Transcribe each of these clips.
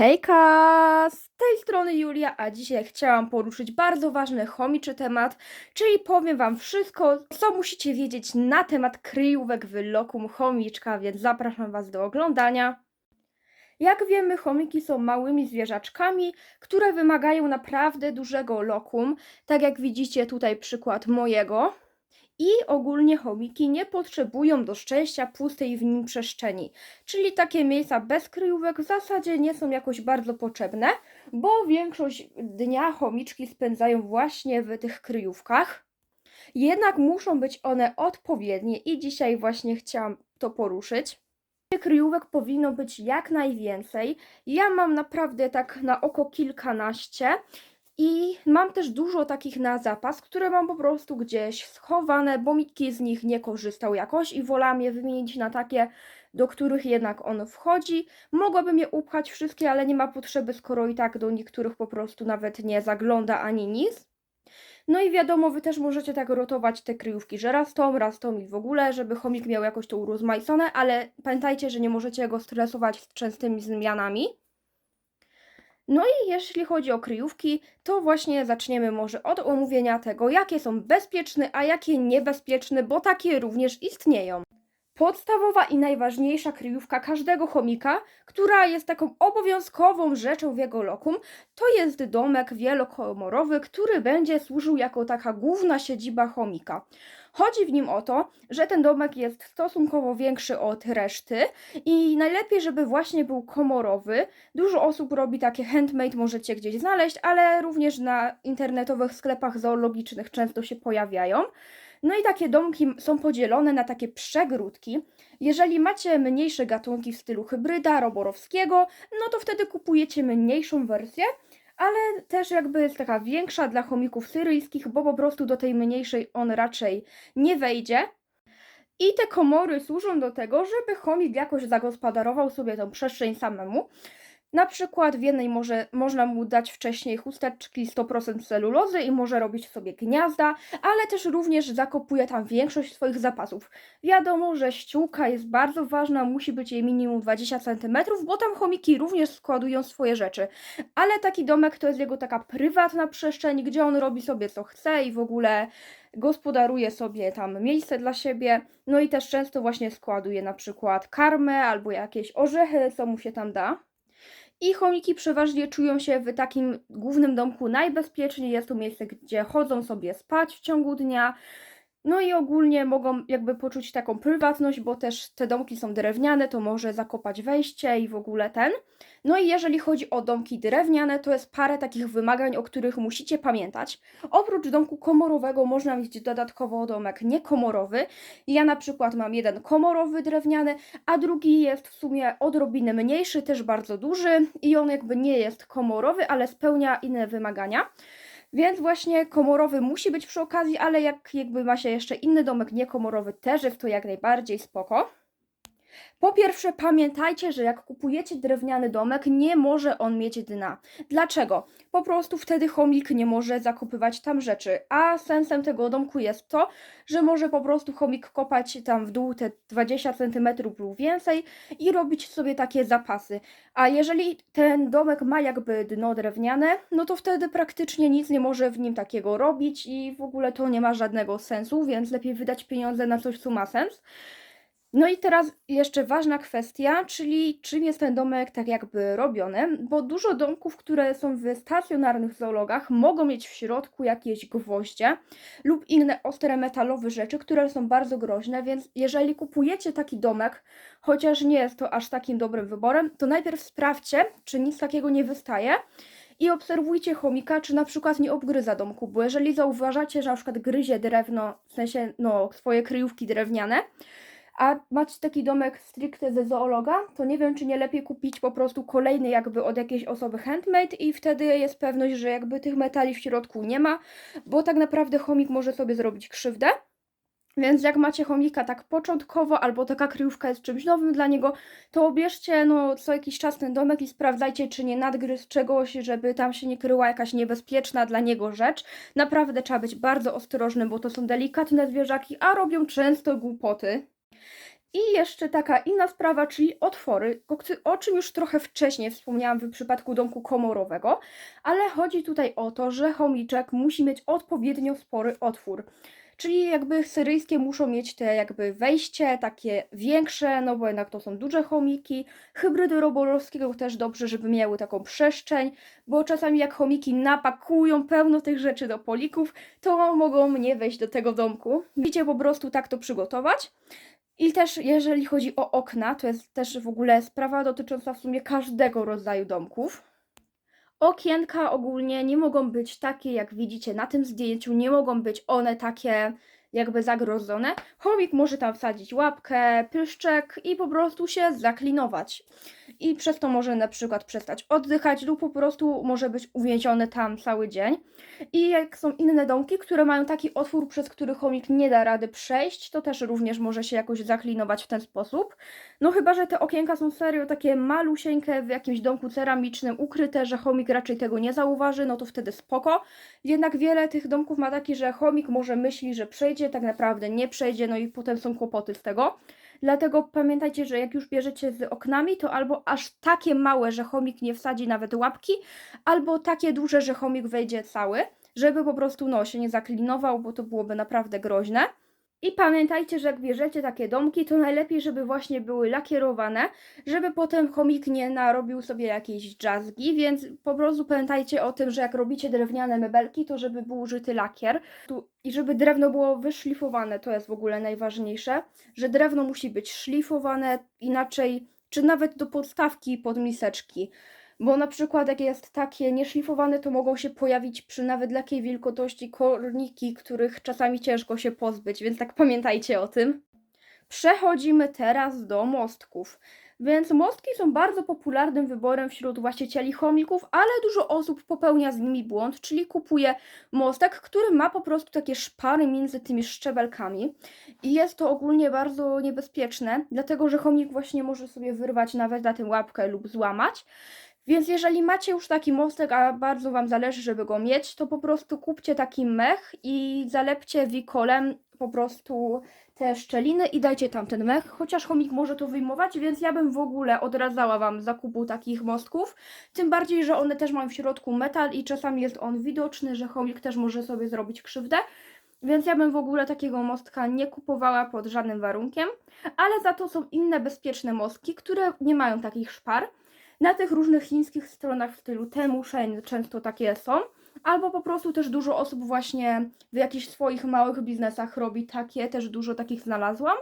Hejka! Z tej strony Julia, a dzisiaj chciałam poruszyć bardzo ważny chomiczy temat, czyli powiem Wam wszystko, co musicie wiedzieć na temat kryjówek w lokum chomiczka, więc zapraszam Was do oglądania. Jak wiemy, chomiki są małymi zwierzaczkami, które wymagają naprawdę dużego lokum, tak jak widzicie tutaj przykład mojego. I ogólnie chomiki nie potrzebują do szczęścia pustej w nim przestrzeni. Czyli takie miejsca bez kryjówek w zasadzie nie są jakoś bardzo potrzebne, bo większość dnia chomiczki spędzają właśnie w tych kryjówkach. Jednak muszą być one odpowiednie i dzisiaj właśnie chciałam to poruszyć. Kryjówek powinno być jak najwięcej. Ja mam naprawdę tak na oko kilkanaście. I mam też dużo takich na zapas, które mam po prostu gdzieś schowane, bo Miki z nich nie korzystał jakoś i wolałam je wymienić na takie, do których jednak on wchodzi. Mogłabym je upchać wszystkie, ale nie ma potrzeby, skoro i tak do niektórych po prostu nawet nie zagląda ani nic. No i wiadomo, wy też możecie tak rotować te kryjówki, że raz tą, raz tą i w ogóle, żeby chomik miał jakoś to urozmaicone, ale pamiętajcie, że nie możecie go stresować z częstymi zmianami. No i jeśli chodzi o kryjówki, to właśnie zaczniemy może od omówienia tego, jakie są bezpieczne, a jakie niebezpieczne, bo takie również istnieją. Podstawowa i najważniejsza kryjówka każdego chomika, która jest taką obowiązkową rzeczą w jego lokum, to jest domek wielokomorowy, który będzie służył jako taka główna siedziba chomika. Chodzi w nim o to, że ten domek jest stosunkowo większy od reszty i najlepiej, żeby właśnie był komorowy. Dużo osób robi takie handmade, możecie gdzieś znaleźć, ale również na internetowych sklepach zoologicznych często się pojawiają. No i takie domki są podzielone na takie przegródki. Jeżeli macie mniejsze gatunki w stylu hybryda, roborowskiego, no to wtedy kupujecie mniejszą wersję, ale też jakby jest taka większa dla chomików syryjskich, bo po prostu do tej mniejszej on raczej nie wejdzie. I te komory służą do tego, żeby chomik jakoś zagospodarował sobie tą przestrzeń samemu. Na przykład w jednej może, można mu dać wcześniej chusteczki 100% celulozy i może robić sobie gniazda, ale też również zakopuje tam większość swoich zapasów. Wiadomo, że ściółka jest bardzo ważna, musi być jej minimum 20 cm, bo tam chomiki również składują swoje rzeczy. Ale taki domek to jest jego taka prywatna przestrzeń, gdzie on robi sobie co chce i w ogóle gospodaruje sobie tam miejsce dla siebie. No i też często właśnie składuje na przykład karmę albo jakieś orzechy, co mu się tam da. I chomiki przeważnie czują się w takim głównym domku najbezpieczniej. Jest to miejsce, gdzie chodzą sobie spać w ciągu dnia. No i ogólnie mogą jakby poczuć taką prywatność, bo też te domki są drewniane, to może zakopać wejście i w ogóle ten. No i jeżeli chodzi o domki drewniane, to jest parę takich wymagań, o których musicie pamiętać. Oprócz domku komorowego można mieć dodatkowo domek niekomorowy. Ja na przykład mam jeden komorowy drewniany, a drugi jest w sumie odrobinę mniejszy, też bardzo duży i on jakby nie jest komorowy, ale spełnia inne wymagania. Więc właśnie komorowy musi być przy okazji, ale jak jakby ma się jeszcze inny domek niekomorowy, też jest to jak najbardziej spoko. Po pierwsze, pamiętajcie, że jak kupujecie drewniany domek, nie może on mieć dna. Dlaczego? Po prostu wtedy chomik nie może zakopywać tam rzeczy, a sensem tego domku jest to, że może po prostu chomik kopać tam w dół te 20 cm lub więcej i robić sobie takie zapasy. A jeżeli ten domek ma jakby dno drewniane, no to wtedy praktycznie nic nie może w nim takiego robić i w ogóle to nie ma żadnego sensu, więc lepiej wydać pieniądze na coś, co ma sens. No i teraz jeszcze ważna kwestia, czyli czym jest ten domek tak jakby robiony, bo dużo domków, które są w stacjonarnych zoologach, mogą mieć w środku jakieś gwoździe lub inne ostre metalowe rzeczy, które są bardzo groźne, więc jeżeli kupujecie taki domek, chociaż nie jest to aż takim dobrym wyborem, to najpierw sprawdźcie, czy nic takiego nie wystaje i obserwujcie chomika, czy na przykład nie obgryza domku, bo jeżeli zauważacie, że na przykład gryzie drewno, w sensie no swoje kryjówki drewniane, a macie taki domek stricte ze zoologa, to nie wiem, czy nie lepiej kupić po prostu kolejny jakby od jakiejś osoby handmade i wtedy jest pewność, że jakby tych metali w środku nie ma, bo tak naprawdę chomik może sobie zrobić krzywdę. Więc jak macie chomika tak początkowo, albo taka kryjówka jest czymś nowym dla niego, to obierzcie no, co jakiś czas ten domek i sprawdzajcie, czy nie nadgryzł czegoś, żeby tam się nie kryła jakaś niebezpieczna dla niego rzecz. Naprawdę trzeba być bardzo ostrożnym, bo to są delikatne zwierzaki, a robią często głupoty. I jeszcze taka inna sprawa, czyli otwory, o czym już trochę wcześniej wspomniałam w przypadku domku komorowego, ale chodzi tutaj o to, że chomiczek musi mieć odpowiednio spory otwór. Czyli jakby syryjskie muszą mieć te jakby wejście takie większe, no bo jednak to są duże chomiki. Hybrydy roborowskiego też dobrze, żeby miały taką przestrzeń, bo czasami jak chomiki napakują pełno tych rzeczy do polików, to mogą nie wejść do tego domku. Widzicie po prostu tak to przygotować. I też jeżeli chodzi o okna, to jest też w ogóle sprawa dotycząca w sumie każdego rodzaju domków. Okienka ogólnie nie mogą być takie, jak widzicie na tym zdjęciu, nie mogą być one takie jakby zagrodzone. Chomik może tam wsadzić łapkę, pyszczek i po prostu się zaklinować. I przez to może na przykład przestać oddychać lub po prostu może być uwięziony tam cały dzień. I jak są inne domki, które mają taki otwór, przez który chomik nie da rady przejść, to też również może się jakoś zaklinować w ten sposób. No chyba, że te okienka są serio takie malusieńkie w jakimś domku ceramicznym, ukryte, że chomik raczej tego nie zauważy, no to wtedy spoko. Jednak wiele tych domków ma taki, że chomik może myśli, że przejdzie, tak naprawdę nie przejdzie, no i potem są kłopoty z tego. Dlatego pamiętajcie, że jak już bierzecie z oknami, to albo aż takie małe, że chomik nie wsadzi nawet łapki, albo takie duże, że chomik wejdzie cały, żeby po prostu no, się nie zaklinował, bo to byłoby naprawdę groźne. I pamiętajcie, że jak bierzecie takie domki, to najlepiej, żeby właśnie były lakierowane, żeby potem chomik nie narobił sobie jakiejś drzazgi, więc po prostu pamiętajcie o tym, że jak robicie drewniane mebelki, to żeby był użyty lakier i żeby drewno było wyszlifowane, to jest w ogóle najważniejsze, że drewno musi być szlifowane, inaczej, czy nawet do podstawki pod miseczki. Bo na przykład jak jest takie nieszlifowane, to mogą się pojawić przy nawet takiej wielkości korniki, których czasami ciężko się pozbyć, więc tak pamiętajcie o tym. Przechodzimy teraz do mostków. Więc mostki są bardzo popularnym wyborem wśród właścicieli chomików, ale dużo osób popełnia z nimi błąd, czyli kupuje mostek, który ma po prostu takie szpary między tymi szczebelkami. I jest to ogólnie bardzo niebezpieczne, dlatego że chomik właśnie może sobie wyrwać nawet na tę łapkę lub złamać. Więc jeżeli macie już taki mostek, a bardzo Wam zależy, żeby go mieć, to po prostu kupcie taki mech i zalepcie wikolem po prostu te szczeliny i dajcie tam ten mech, chociaż chomik może to wyjmować, więc ja bym w ogóle odradzała Wam zakupu takich mostków, tym bardziej, że one też mają w środku metal i czasami jest on widoczny, że chomik też może sobie zrobić krzywdę. Więc ja bym w ogóle takiego mostka nie kupowała pod żadnym warunkiem, ale za to są inne bezpieczne mostki, które nie mają takich szpar. Na tych różnych chińskich stronach w stylu Temu, Shein często takie są. Albo po prostu też dużo osób właśnie w jakichś swoich małych biznesach robi takie, też dużo takich znalazłam.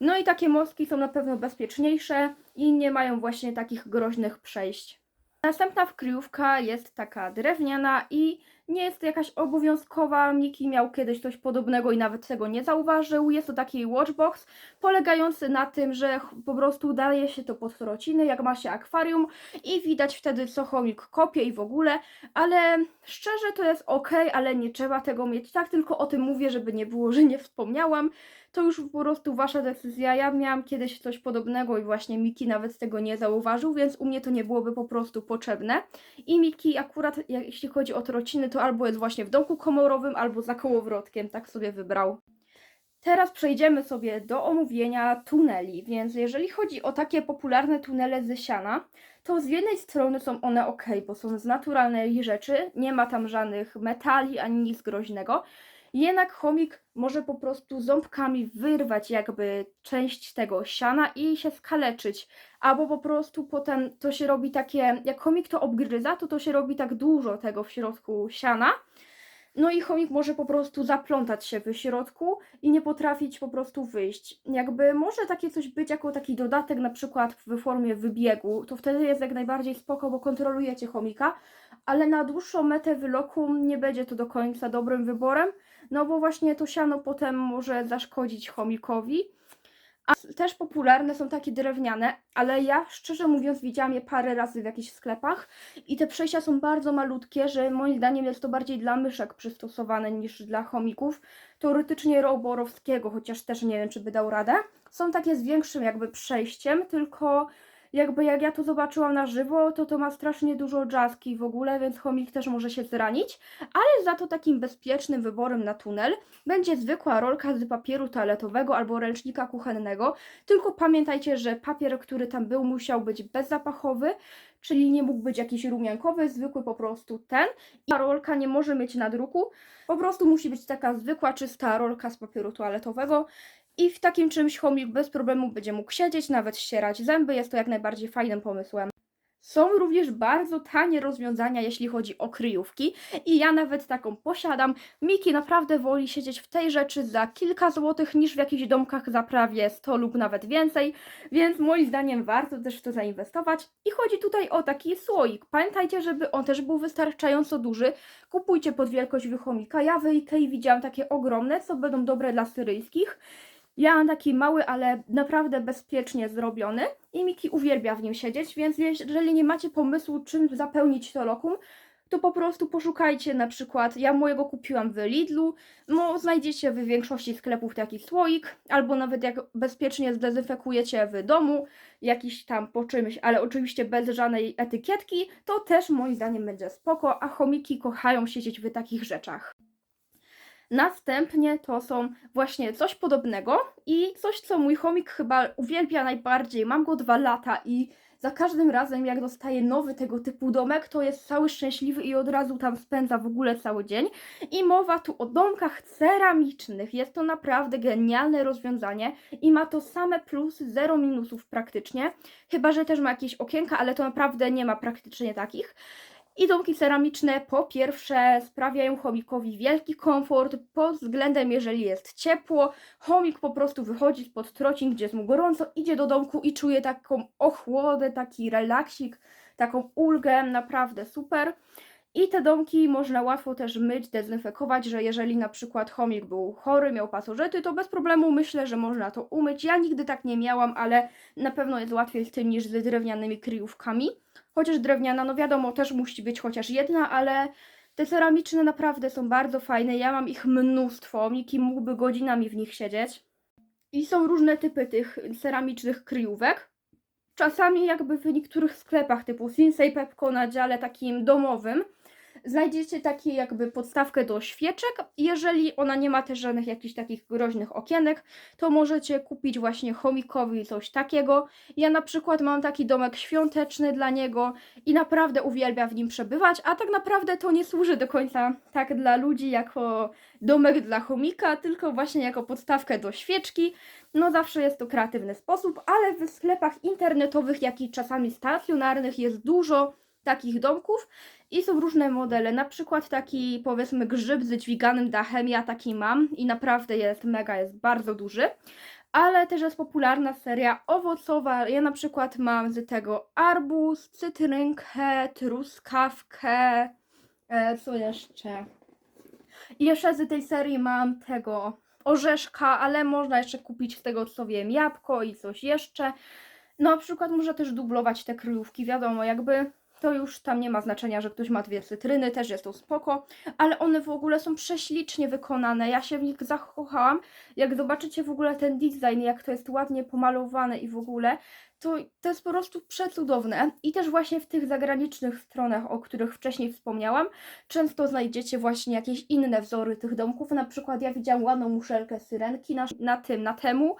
No i takie mostki są na pewno bezpieczniejsze i nie mają właśnie takich groźnych przejść. Następna wkryjówka jest taka drewniana i nie jest jakaś obowiązkowa. Miki miał kiedyś coś podobnego i nawet tego nie zauważył. Jest to taki watchbox polegający na tym, że po prostu daje się to pod trociny, jak ma się akwarium i widać wtedy co chomik kopie i w ogóle, ale szczerze to jest ok, ale nie trzeba tego mieć. Tak tylko o tym mówię, żeby nie było, że nie wspomniałam. To już po prostu wasza decyzja. Ja miałam kiedyś coś podobnego i właśnie Miki nawet tego nie zauważył, więc u mnie to nie byłoby po prostu potrzebne. I Miki akurat jeśli chodzi o trociny, to albo jest właśnie w domku komorowym, albo za kołowrotkiem, tak sobie wybrał. Teraz przejdziemy sobie do omówienia tuneli, więc jeżeli chodzi o takie popularne tunele ze siana, to z jednej strony są one ok, bo są z naturalnej rzeczy, nie ma tam żadnych metali ani nic groźnego, jednak chomik może po prostu ząbkami wyrwać jakby część tego siana i się skaleczyć, albo po prostu potem to się robi takie, jak chomik to obgryza, to to się robi tak dużo tego w środku siana, no i chomik może po prostu zaplątać się w środku i nie potrafić po prostu wyjść. Jakby może takie coś być jako taki dodatek na przykład w formie wybiegu, to wtedy jest jak najbardziej spoko, bo kontrolujecie chomika, ale na dłuższą metę wyloku nie będzie to do końca dobrym wyborem, no bo właśnie to siano potem może zaszkodzić chomikowi. A też popularne są takie drewniane, ale ja szczerze mówiąc widziałam je parę razy w jakichś sklepach i te przejścia są bardzo malutkie, że moim zdaniem jest to bardziej dla myszek przystosowane niż dla chomików. Teoretycznie Roborowskiego, chociaż też nie wiem, czy by dał radę. Są takie z większym jakby przejściem, tylko jakby jak ja to zobaczyłam na żywo, to to ma strasznie dużo jaski w ogóle, więc chomik też może się zranić, ale za to takim bezpiecznym wyborem na tunel będzie zwykła rolka z papieru toaletowego albo ręcznika kuchennego, tylko pamiętajcie, że papier, który tam był, musiał być bezzapachowy, czyli nie mógł być jakiś rumiankowy, zwykły po prostu ten. I ta rolka nie może mieć nadruku, po prostu musi być taka zwykła, czysta rolka z papieru toaletowego. I w takim czymś chomik bez problemu będzie mógł siedzieć, nawet ścierać zęby. Jest to jak najbardziej fajnym pomysłem. Są również bardzo tanie rozwiązania, jeśli chodzi o kryjówki, i ja nawet taką posiadam. Miki naprawdę woli siedzieć w tej rzeczy za kilka złotych niż w jakichś domkach za prawie 100 lub nawet więcej, więc moim zdaniem warto też w to zainwestować. I chodzi tutaj o taki słoik. Pamiętajcie, żeby on też był wystarczająco duży. Kupujcie pod wielkość wychomika. Ja w Ikei widziałam takie ogromne, co będą dobre dla syryjskich. Ja mam taki mały, ale naprawdę bezpiecznie zrobiony i Miki uwielbia w nim siedzieć, więc jeżeli nie macie pomysłu, czym zapełnić to lokum, to po prostu poszukajcie na przykład, ja mojego kupiłam w Lidlu, no znajdziecie w większości sklepów taki słoik, albo nawet jak bezpiecznie zdezynfekujecie w domu, jakiś tam po czymś, ale oczywiście bez żadnej etykietki, to też moim zdaniem będzie spoko, a chomiki kochają siedzieć w takich rzeczach. Następnie to są właśnie coś podobnego i coś, co mój chomik chyba uwielbia najbardziej. Mam go dwa lata i za każdym razem, jak dostaje nowy tego typu domek, to jest cały szczęśliwy i od razu tam spędza w ogóle cały dzień. I mowa tu o domkach ceramicznych. Jest to naprawdę genialne rozwiązanie i ma to same plusy, zero minusów praktycznie. Chyba, że też ma jakieś okienka, ale to naprawdę nie ma praktycznie takich. I domki ceramiczne po pierwsze sprawiają chomikowi wielki komfort pod względem, jeżeli jest ciepło, chomik po prostu wychodzi spod trocin, gdzie jest mu gorąco, idzie do domku i czuje taką ochłodę, taki relaksik, taką ulgę, naprawdę super. I te domki można łatwo też myć, dezynfekować, że jeżeli na przykład chomik był chory, miał pasożyty, to bez problemu myślę, że można to umyć. Ja nigdy tak nie miałam, ale na pewno jest łatwiej z tym niż z drewnianymi kryjówkami. Chociaż drewniana, no wiadomo, też musi być chociaż jedna, ale te ceramiczne naprawdę są bardzo fajne. Ja mam ich mnóstwo. Miki mógłby godzinami w nich siedzieć. I są różne typy tych ceramicznych kryjówek. Czasami jakby w niektórych sklepach typu Sinsei Pepco na dziale takim domowym znajdziecie takie jakby podstawkę do świeczek. Jeżeli ona nie ma też żadnych jakichś takich groźnych okienek, to możecie kupić właśnie chomikowi coś takiego. Ja na przykład mam taki domek świąteczny dla niego i naprawdę uwielbia w nim przebywać, a tak naprawdę to nie służy do końca tak dla ludzi jako domek dla chomika, tylko właśnie jako podstawkę do świeczki. No zawsze jest to kreatywny sposób, ale w sklepach internetowych, jak i czasami stacjonarnych jest dużo takich domków i są różne modele, na przykład taki powiedzmy grzyb z dźwiganym dachem, ja taki mam i naprawdę jest mega, jest bardzo duży. Ale też jest popularna seria owocowa. Ja na przykład mam z tego arbuz, cytrynkę, truskawkę, e, co jeszcze? I jeszcze z tej serii mam tego orzeszka, ale można jeszcze kupić z tego co wiem jabłko i coś jeszcze. No, na przykład można też dublować te kryjówki, wiadomo, jakby to już tam nie ma znaczenia, że ktoś ma dwie cytryny, też jest to spoko, ale one w ogóle są prześlicznie wykonane. Ja się w nich zakochałam. Jak zobaczycie w ogóle ten design, jak to jest ładnie pomalowane i w ogóle, to, to jest po prostu przecudowne. I też właśnie w tych zagranicznych stronach, o których wcześniej wspomniałam, często znajdziecie właśnie jakieś inne wzory tych domków. Na przykład ja widziałam ładną muszelkę syrenki na, na tym, na temu.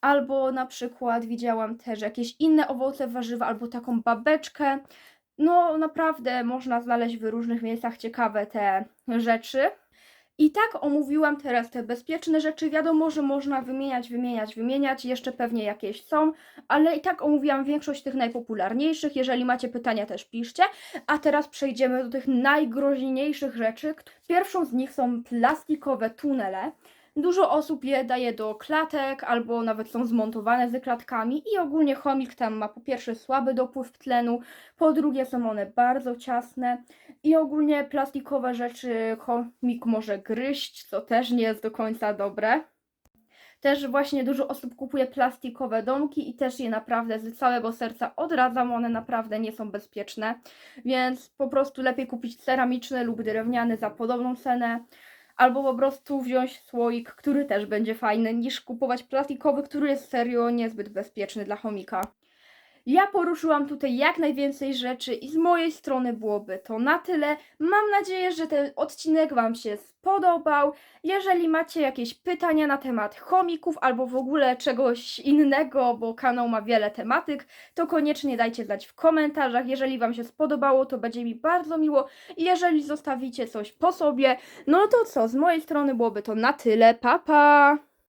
Albo na przykład widziałam też jakieś inne owoce, warzywa, albo taką babeczkę. No, naprawdę można znaleźć w różnych miejscach ciekawe te rzeczy. I tak omówiłam teraz te bezpieczne rzeczy. Wiadomo, że można wymieniać, wymieniać, wymieniać. Jeszcze pewnie jakieś są, ale i tak omówiłam większość tych najpopularniejszych. Jeżeli macie pytania, też piszcie. A teraz przejdziemy do tych najgroźniejszych rzeczy. Pierwszą z nich są plastikowe tunele. Dużo osób je daje do klatek, albo nawet są zmontowane z klatkami i ogólnie chomik tam ma po pierwsze słaby dopływ tlenu, po drugie są one bardzo ciasne i ogólnie plastikowe rzeczy chomik może gryźć, co też nie jest do końca dobre. Też właśnie dużo osób kupuje plastikowe domki i też je naprawdę z całego serca odradzam, one naprawdę nie są bezpieczne, więc po prostu lepiej kupić ceramiczny lub drewniany za podobną cenę albo po prostu wziąć słoik, który też będzie fajny, niż kupować plastikowy, który jest serio niezbyt bezpieczny dla chomika. Ja poruszyłam tutaj jak najwięcej rzeczy i z mojej strony byłoby to na tyle. Mam nadzieję, że ten odcinek Wam się spodobał. Jeżeli macie jakieś pytania na temat chomików albo w ogóle czegoś innego, bo kanał ma wiele tematyk, to koniecznie dajcie znać w komentarzach. Jeżeli Wam się spodobało, to będzie mi bardzo miło. Jeżeli zostawicie coś po sobie, no to co, z mojej strony byłoby to na tyle. Pa, pa!